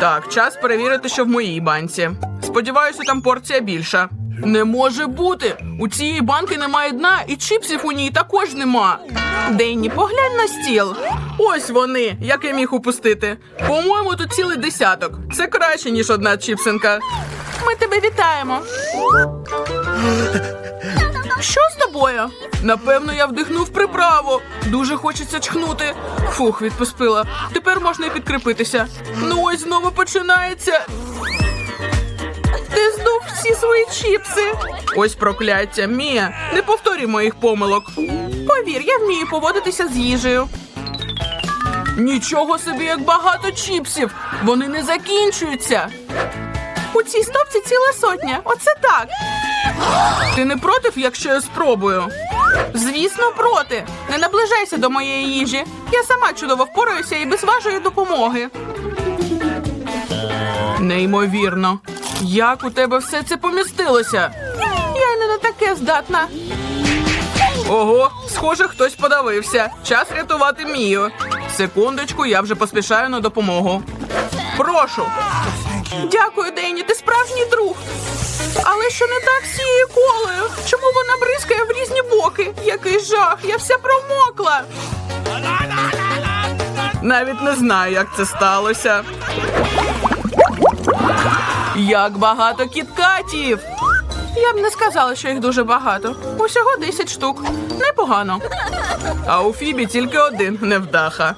Так, час перевірити, що в моїй банці. Сподіваюся, там порція більша. Не може бути! У цієї банки немає дна, і чіпсів у ній також нема. Денні, поглянь на стіл. Ось вони, як я міг упустити. По-моєму, тут цілий десяток. Це краще, ніж одна чіпсинка. Ми тебе вітаємо. Що з тобою? Напевно, я вдихнув приправу. Дуже хочеться чхнути. Фух, відпустила. Тепер можна і підкріпитися. Ну ось знову починається. Ти здув всі свої чіпси. Ось прокляття. Мія, не повторюй моїх помилок. Повір, я вмію поводитися з їжею. Нічого собі, як багато чіпсів. Вони не закінчуються. У цій стопці ціла сотня. Оце так. Ти не проти, якщо я спробую? Звісно, проти. Не наближайся до моєї їжі. Я сама чудово впораюся і без вашої допомоги. Неймовірно. Як у тебе все це помістилося? Я не на таке здатна. Ого, схоже, хтось подавився. Час рятувати Мію. Секундочку, я вже поспішаю на допомогу. Прошу. Дякую, Денні, ти справжній друг. Але що не так з цією колею? Чому вона бризкає в різні боки? Який жах, я вся промокла. Навіть не знаю, як це сталося. Як багато кіткатів! Я б не сказала, що їх дуже багато. Усього 10 штук. Непогано. А у Фібі тільки один невдаха.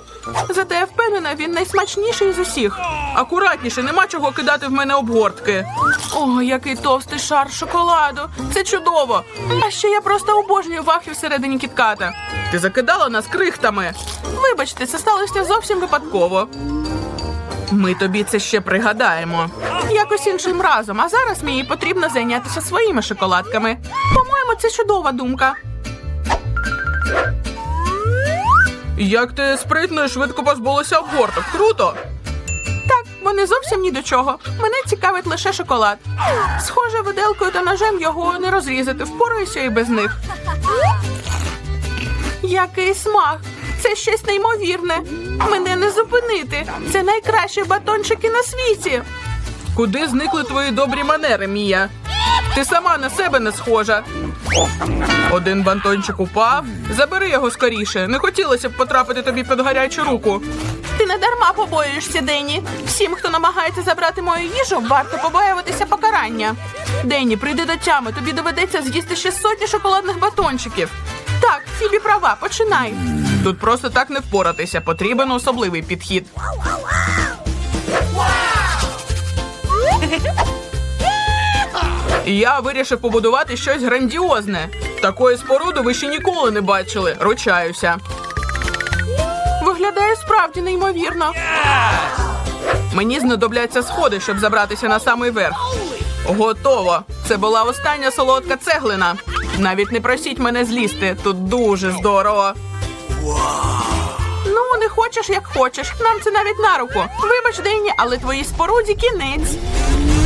Зате я впевнена, він найсмачніший з усіх. Акуратніше, нема чого кидати в мене обгортки. О, який товстий шар шоколаду. Це чудово. А ще я просто обожнюю вахи всередині кітката. Ти закидала нас крихтами. Вибачте, це сталося зовсім випадково. Ми тобі це ще пригадаємо. Якось іншим разом, а зараз мені потрібно зайнятися своїми шоколадками. По-моєму, це чудова думка. Як ти спритно і швидко позбулася обгорток. Круто. Так, вони зовсім ні до чого. Мене цікавить лише шоколад. Схоже, виделкою та ножем його не розрізати. Впораюся і без них. Який смак! Це щось неймовірне. Мене не зупинити. Це найкращі батончики на світі. Куди зникли твої добрі манери, Мія? Ти сама на себе не схожа. Один бантончик упав. Забери його скоріше. Не хотілося б потрапити тобі під гарячу руку. Ти не дарма побоюєшся, Денні. Всім, хто намагається забрати мою їжу, варто побоюватися покарання. Денні, прийди до тями, тобі доведеться з'їсти ще сотні шоколадних батончиків. Так, Фібі права, починай. Тут просто так не впоратися. Потрібен особливий підхід. Я вирішив побудувати щось грандіозне. Такої споруди ви ще ніколи не бачили. Ручаюся. Виглядає справді неймовірно. Мені знадобляться сходи, щоб забратися на самий верх. Готово. Це була остання солодка цеглина. Навіть не просіть мене злізти. Тут дуже здорово. Ну, не хочеш, як хочеш. Нам це навіть на руку. Вибач, Денні, але твоїй споруді кінець.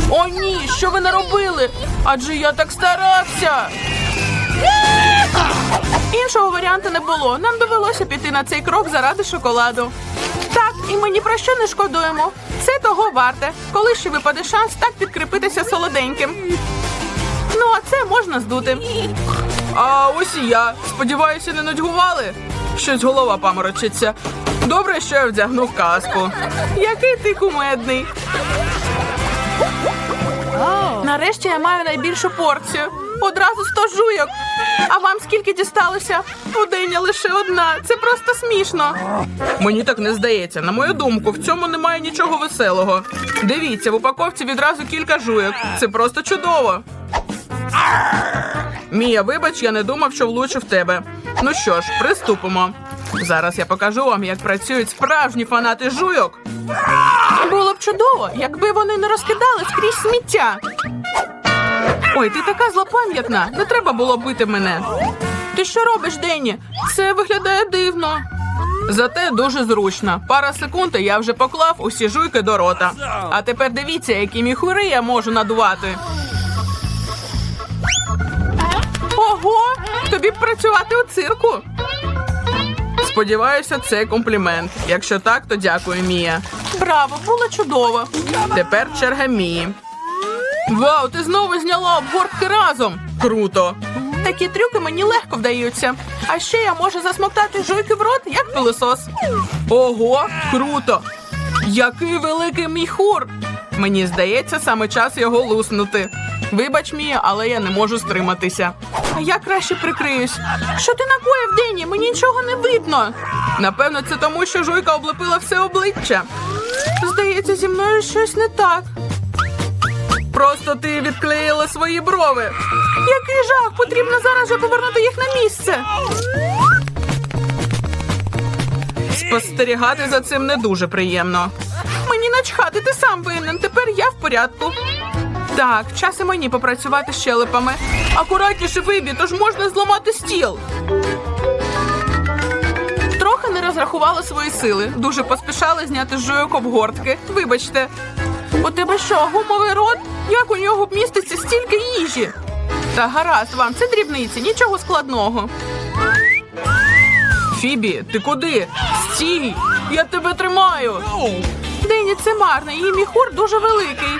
О, ні, що ви наробили? Адже я так старався. Іншого варіанту не було. Нам довелося піти на цей крок заради шоколаду. Так, і ми ні про що не шкодуємо. Це того варте, коли ще випаде шанс так підкріпитися солоденьким. Ну, а це можна здути. А ось і я. Сподіваюся, не нудьгували. Щось голова паморочиться. Добре, що я вдягнув каску. Який ти кумедний. Нарешті я маю найбільшу порцію. Одразу сто жуйок. А вам скільки дісталося? Пудиня лише одна. Це просто смішно. Мені так не здається. На мою думку, в цьому немає нічого веселого. Дивіться, в упаковці відразу кілька жуйок. Це просто чудово. Мія, вибач, я не думав, що влучу в тебе. Ну що ж, приступимо. Зараз я покажу вам, як працюють справжні фанати жуйок. Було б чудово, якби вони не розкидали скрізь сміття. Ой, ти така злопам'ятна. Не треба було бити мене. Ти що робиш, Денні? Це виглядає дивно. Зате дуже зручно. Пара секунд, і я вже поклав усі жуйки до рота. А тепер дивіться, які міхури я можу надувати. Ого! Тобі б працювати у цирку. Сподіваюся, це комплімент. Якщо так, то дякую, Мія. Браво, було чудово. Тепер черга Мії. Вау, ти знову зняла обгортки разом. Круто. Такі трюки мені легко вдаються. А ще я можу засмоктати жуйки в рот, як пилосос. Ого, круто! Який великий міхур! Мені здається, саме час його луснути. Вибач, Мія, але я не можу стриматися. А я краще прикриюсь. Що ти накоїв, Дені? Мені нічого не видно. Напевно, це тому, що жуйка облепила все обличчя. Здається, зі мною щось не так. Просто ти відклеїла свої брови. Який жах! Потрібно зараз же повернути їх на місце. Спостерігати за цим не дуже приємно. Мені начхати, ти сам винен. Тепер я в порядку. Так, час і мені попрацювати щелепами. Акуратніше вибі, тож можна зламати стіл. Не свої сили. Дуже поспішала зняти з жуйок обгортки. Вибачте. У тебе що, гумовий рот? Як у нього вміститься стільки їжі? Та гаразд вам, це дрібниці, нічого складного. Фібі, ти куди? Стій! Я тебе тримаю. Дені, це марно, її міхур дуже великий.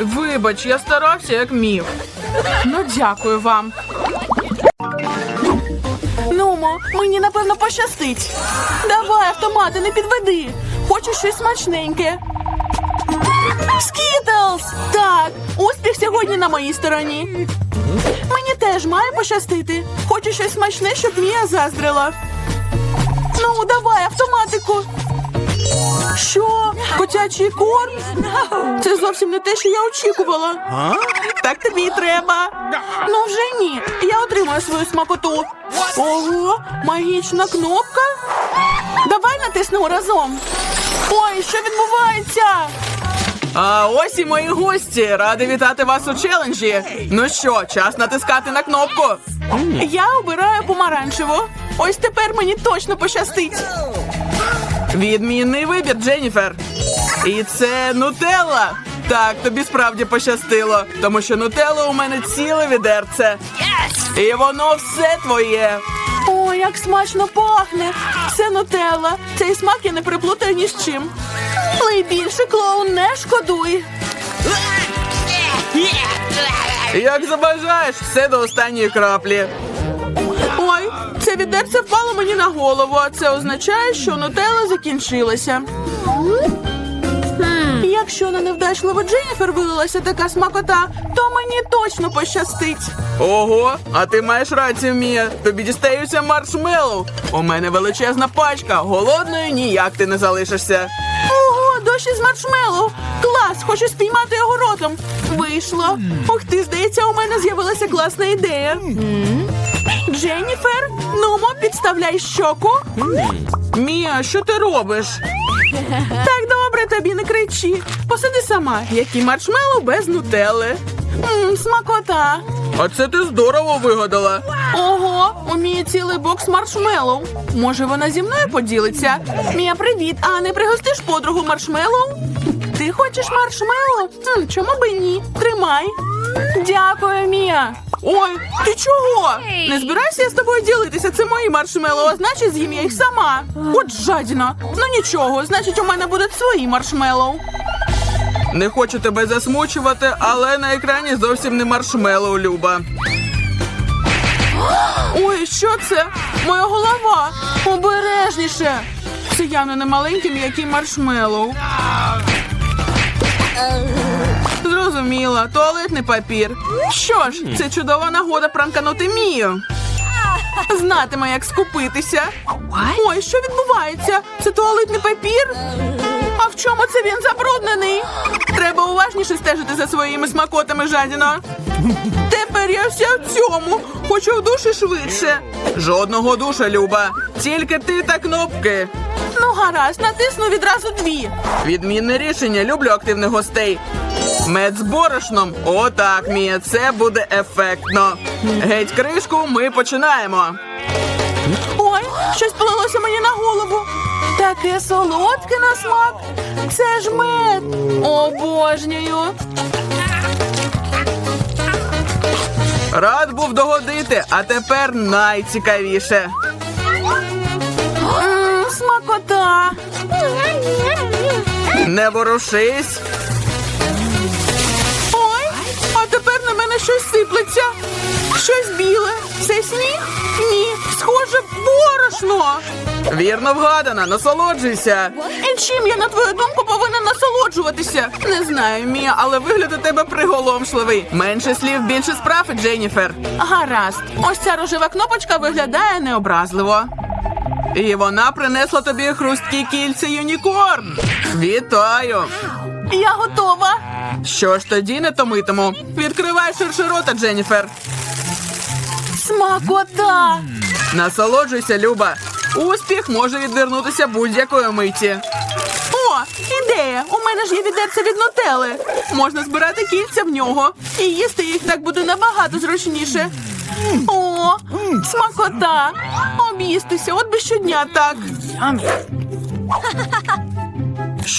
Вибач, я старався як міг. Ну, дякую вам. Нумо, мені напевно пощастить. Давай, автомати, не підведи. Хочу щось смачненьке. Скітлз! Так, успіх сьогодні на моїй стороні. Мені теж має пощастити. Хочу щось смачне, щоб Мія заздрила. Ну, давай, автоматику. Що? Котячий корм? Це зовсім не те, що я очікувала. Так тобі і треба. Ну вже ні. Я отримаю свою смакоту. Ого, магічна кнопка. Давай натиснемо разом. Ой, що відбувається? А ось і мої гості. Радий вітати вас у челенджі. Ну що, час натискати на кнопку. Я обираю помаранчеву. Ось тепер мені точно пощастить. Відмінний вибір, Дженніфер. І це нутелла. Так, тобі справді пощастило, тому що нутелла у мене ціле відерце. І воно все твоє. О, як смачно пахне! Це нутелла. Цей смак я не приплутаю ні з чим. Але й більше клоун не шкодуй. Як забажаєш, все до останньої краплі. Це відерце впало мені на голову, а це означає, що нутелла закінчилася. Якщо на невдачливу Дженніфер вилилася така смакота, то мені точно пощастить. Ого, а ти маєш рацію, Мія. Тобі дістаються маршмеллоу. У мене величезна пачка. Голодною ніяк ти не залишишся. Ого, дощ із маршмелу. Клас, хочу спіймати його ротом. Вийшло. Ух ти, здається, у мене з'явилася класна ідея. Дженніфер, нумо, підставляй щоку. Мія, що ти робиш? Так добре, тобі не кричи. Посиди сама, які маршмелу без нутелли. Мм, смакота. А це ти здорово вигадала. Ого, у Мії цілий бокс маршмеллоу. Може, вона зі мною поділиться? Мія, привіт. А не пригостиш подругу маршмеллоу? Ти хочеш маршмеллоу? Хм, чому би ні? Тримай. Дякую, Мія. Ой, ти чого? Не збирайся я з тобою ділитися. Це мої маршмеллоу, а значить з'їм я їх сама. От жадіна. Ну нічого, значить, у мене будуть свої маршмеллоу. Не хочу тебе засмучувати, але на екрані зовсім не маршмеллоу, Люба. Ой, що це? Моя голова. Обережніше. Це явно не маленький м'який маршмеллоу. Зрозуміла, туалетний папір. Що ж, це чудова нагода пранканути Мію. Знатиме, як скупитися. Ой, що відбувається? Це туалетний папір? А в чому це він забруднений? Треба уважніше стежити за своїми смакотами, жадіно. Тепер я вся в цьому. Хочу в душі швидше. Жодного душа, Люба. Тільки ти та кнопки. Ну, гаразд, натисну відразу дві. Відмінне рішення. Люблю активних гостей. Мед з борошном. Отак, Мія, це буде ефектно. Геть кришку, ми починаємо. Ой, щось полилося мені на голову. Таке солодке на смак. Це ж мед. Обожнюю. Рад був догодити, а тепер найцікавіше. М, смакота. Не ворушись. Щось сиплеться. Щось біле. Це сніг? Ні, схоже, борошно. Вірно вгадана, насолоджуйся. І чим я, на твою думку, повинна насолоджуватися? Не знаю, Мія, але вигляд у тебе приголомшливий. Менше слів, більше справ, Дженніфер. Гаразд. Ось ця рожева кнопочка виглядає необразливо. І вона принесла тобі хрусткі кільця юнікорн. Вітаю! Я готова. Що ж тоді не томитиму? Відкривай ширше рота, Дженніфер. Смакота! Насолоджуйся, Люба. Успіх може відвернутися будь-якої миті. О, ідея! У мене ж є відерце від нутели. Можна збирати кільця в нього. І їсти їх так буде набагато зручніше. О, смакота! Об'їстися, от би щодня так.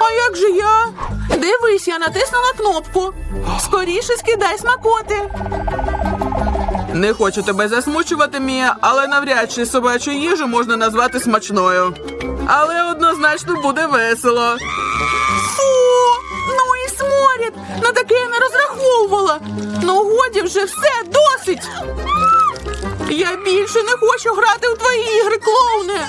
а як же я? Дивись, я натиснула кнопку. Скоріше скидай смакоти. Не хочу тебе засмучувати, Мія, але навряд чи собачу їжу можна назвати смачною. Але однозначно буде весело. Фу, ну і сморід! На таке я не розраховувала. Ну годі вже все досить. Я більше не хочу грати у твої ігри, клоуне.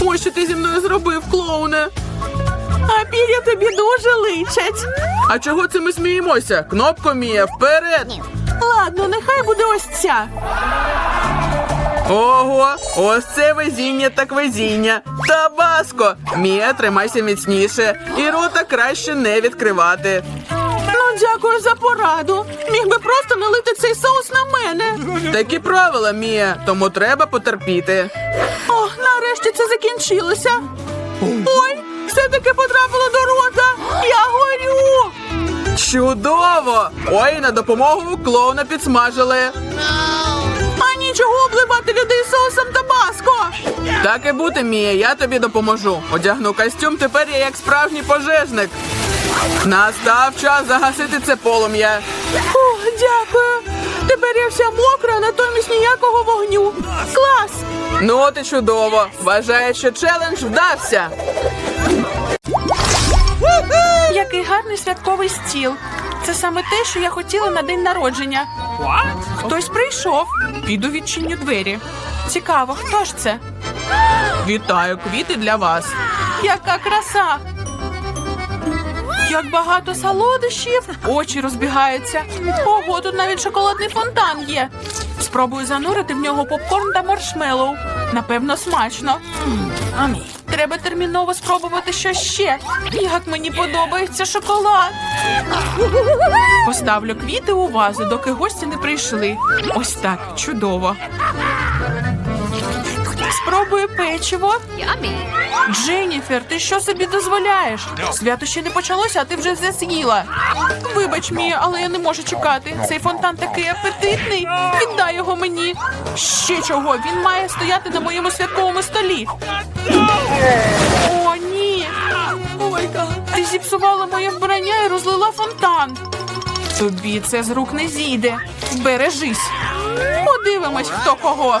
Ось що ти зі мною зробив, клоуне. А пір'я тобі дуже личать. А чого це ми сміємося? Кнопко Мія, вперед! Ладно, нехай буде ось ця. Ого, ось це везіння так везіння. Табаско! Мія, тримайся міцніше. І рота краще не відкривати. Ну, дякую за пораду. Міг би просто налити цей соус на мене. Такі правила, Мія, тому треба потерпіти. О, нарешті це закінчилося. Ой, все-таки потрапило до рота. Я горю. Чудово! Ой, на допомогу клоуна підсмажили. А нічого обливати людей соусом табаско. Так і бути, Мія, я тобі допоможу. Одягну костюм, тепер я як справжній пожежник. Настав час загасити це полум'я. О, дякую. Тепер я вся мокра, натомість ніякого вогню. Клас! Ну от і чудово. Вважаю, що челендж вдався. Який гарний святковий стіл. Це саме те, що я хотіла на день народження. Хтось прийшов. Піду відчиню двері. Цікаво, хто ж це? Вітаю, квіти для вас. Яка краса! Як багато солодощів, очі розбігаються. Ого, тут навіть шоколадний фонтан є. Спробую занурити в нього попкорн та маршмеллоу. Напевно, смачно. Треба терміново спробувати що ще. Як мені подобається шоколад. Поставлю квіти у вазу, доки гості не прийшли. Ось так, чудово. Спробую печиво. Дженніфер, ти що собі дозволяєш? Свято ще не почалося, а ти вже все з'їла. Вибач, Мія, але я не можу чекати. Цей фонтан такий апетитний. Віддай його мені. Ще чого? Він має стояти на моєму святковому столі. О, ні. Ти зіпсувала моє вбрання і розлила фонтан. Тобі це з рук не зійде. Бережись. Подивимось, хто кого.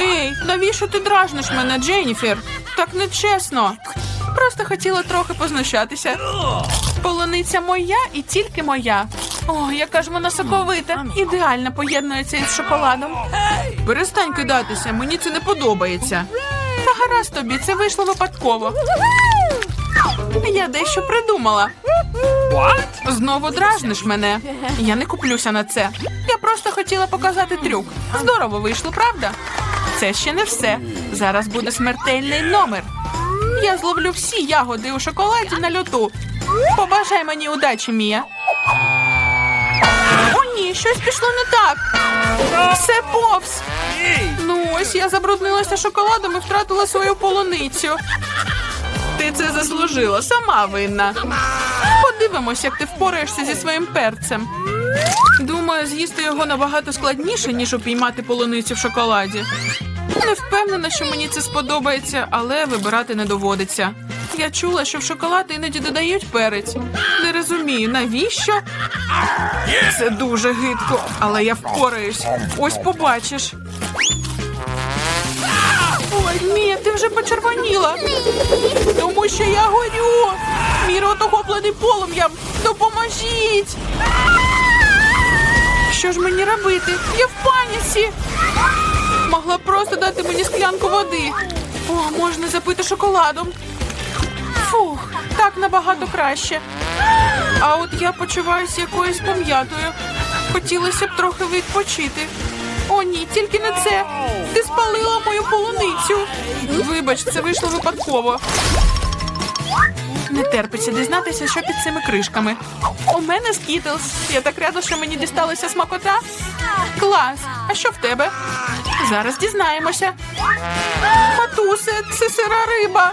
Ей, навіщо ти дражниш мене, Дженніфер? Так нечесно. Просто хотіла трохи познущатися. Полуниця моя і тільки моя. О, яка ж вона соковита. Ідеально поєднується із шоколадом. Перестань кидатися, мені це не подобається. Та гаразд тобі, це вийшло випадково. Я дещо придумала. Знову дражниш мене. Я не куплюся на це. Я просто хотіла показати трюк. Здорово вийшло, правда? Це ще не все. Зараз буде смертельний номер. Я зловлю всі ягоди у шоколаді на льоту. Побажай мені удачі, Мія. О, ні, щось пішло не так. Все повз. Ну ось я забруднилася шоколадом і втратила свою полуницю. Ти це заслужила, сама винна. Подивимось, як ти впораєшся зі своїм перцем. Думаю, з'їсти його набагато складніше, ніж упіймати полуницю в шоколаді. Не впевнена, що мені це сподобається, але вибирати не доводиться. Я чула, що в шоколад іноді додають перець. Не розумію, навіщо? Це дуже гидко, але я впораюсь. Ось побачиш. Ой, Мія, ти вже почервоніла. Тому що я горю. Мій рот охоплений полум'ям. Допоможіть. Що ж мені робити? Я в паніці. Могла просто дати мені склянку води. О, можна запити шоколадом. Фух, так набагато краще. А от я почуваюся якоюсь пом'ятою. Хотілося б трохи відпочити. О, ні, тільки не це. Ти спалила мою полуницю. Вибач, це вийшло випадково. Не терпиться дізнатися, що під цими кришками. У мене скітлс. Я так рада, що мені дісталася смакота. Клас. А що в тебе? Зараз дізнаємося. Матусе, це сира риба.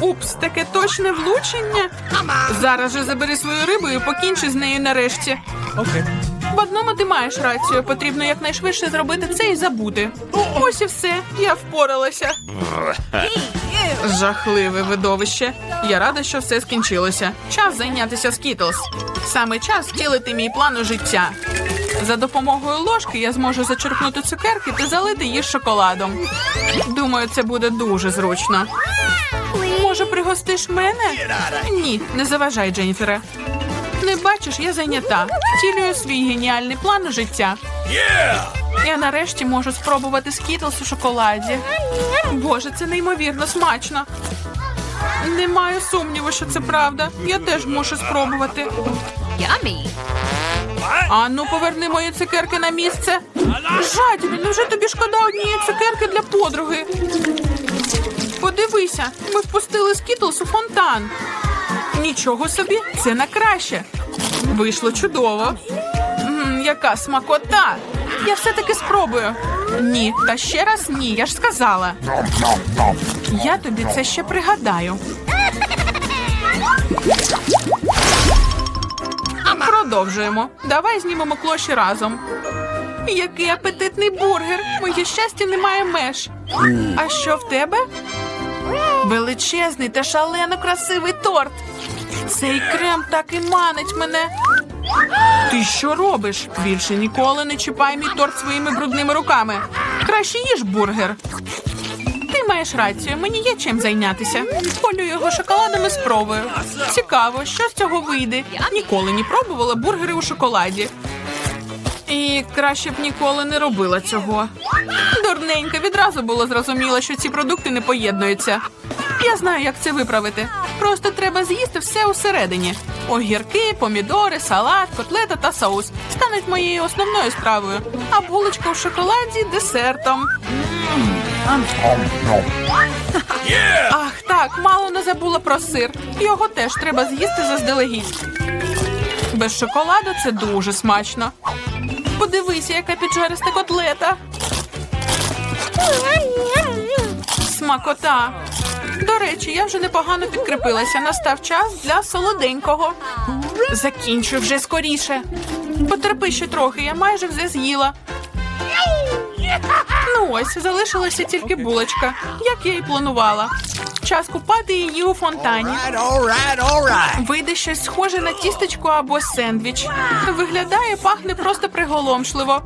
Упс, таке точне влучення. Зараз же забери свою рибу і покінчи з нею нарешті. Окей. В одному ти маєш рацію. Потрібно якнайшвидше зробити це і забути. Ось і все. Я впоралася. Жахливе видовище. Я рада, що все скінчилося. Час зайнятися скітлс. Саме час втілити мій план у життя. За допомогою ложки я зможу зачерпнути цукерки та залити їх шоколадом. Думаю, це буде дуже зручно. Може, пригостиш мене? Ні, не заважай, Дженніфере. Не бачиш, я зайнята. Втілюю свій геніальний план життя. Я нарешті можу спробувати скітлс у шоколаді. Боже, це неймовірно смачно. Не маю сумніву, що це правда. Я теж мушу спробувати. Yummy. Ану, поверни мої цукерки на місце. Жадібі, невже тобі шкода однієї цукерки для подруги? Подивися, ми впустили скітлс у фонтан. Нічого собі, це на краще. Вийшло чудово. М, яка смакота! Я все-таки спробую. Ні, та ще раз ні, я ж сказала. Я тобі це ще пригадаю. Продовжуємо. Давай знімемо клоші разом. Який апетитний бургер! Моє щастя немає меж. А що в тебе? Величезний та шалено красивий торт. Цей крем так і манить мене. Ти що робиш? Більше ніколи не чіпай мій торт своїми брудними руками. Краще їж бургер. Ти маєш рацію, мені є чим зайнятися. Полю його шоколадом і спробую. Цікаво, що з цього вийде. Ніколи не пробувала бургери у шоколаді. І краще б ніколи не робила цього. Дурненька, відразу було зрозуміло, що ці продукти не поєднуються. Я знаю, як це виправити. Просто треба з'їсти все усередині: огірки, помідори, салат, котлета та соус стануть моєю основною стравою, а булочка в шоколаді десертом. Ах, так, мало не забула про сир. Його теж треба з'їсти заздалегідь. Без шоколаду це дуже смачно. Подивися, яка піджариста котлета. Смакота. До речі, я вже непогано підкріпилася. Настав час для солоденького. Закінчуй вже скоріше. Потерпи ще трохи, я майже все з'їла. Ну ось, залишилася тільки булочка, як я і планувала. Час купати її у фонтані. All right, all right, all right. Вийде щось схоже на тістечко або сендвіч. Виглядає, пахне просто приголомшливо.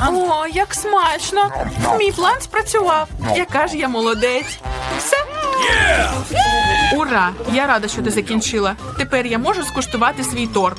О, як смачно! Мій план спрацював. Яка ж я молодець. Все. Ура! Я рада, що ти закінчила. Тепер я можу скуштувати свій торт.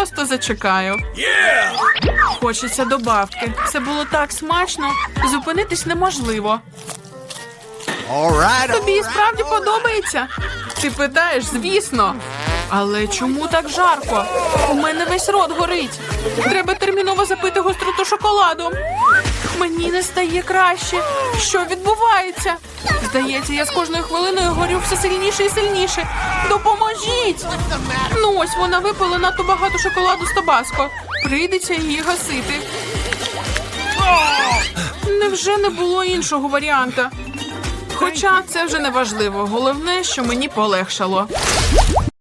Просто зачекаю. Хочеться добавки. Це було так смачно. Зупинитись неможливо. Right, Тобі і справді подобається? Ти питаєш, звісно. Але чому так жарко? У мене весь рот горить. Треба терміново запити гостроту шоколадом. Мені не стає краще. Що відбувається? Здається, я з кожною хвилиною горю все сильніше і сильніше. Допоможіть! Ну ось вона випила надто багато шоколаду з табаско. Прийдеться її гасити. Невже не було іншого варіанта? Хоча це вже не важливо. Головне, що мені полегшало.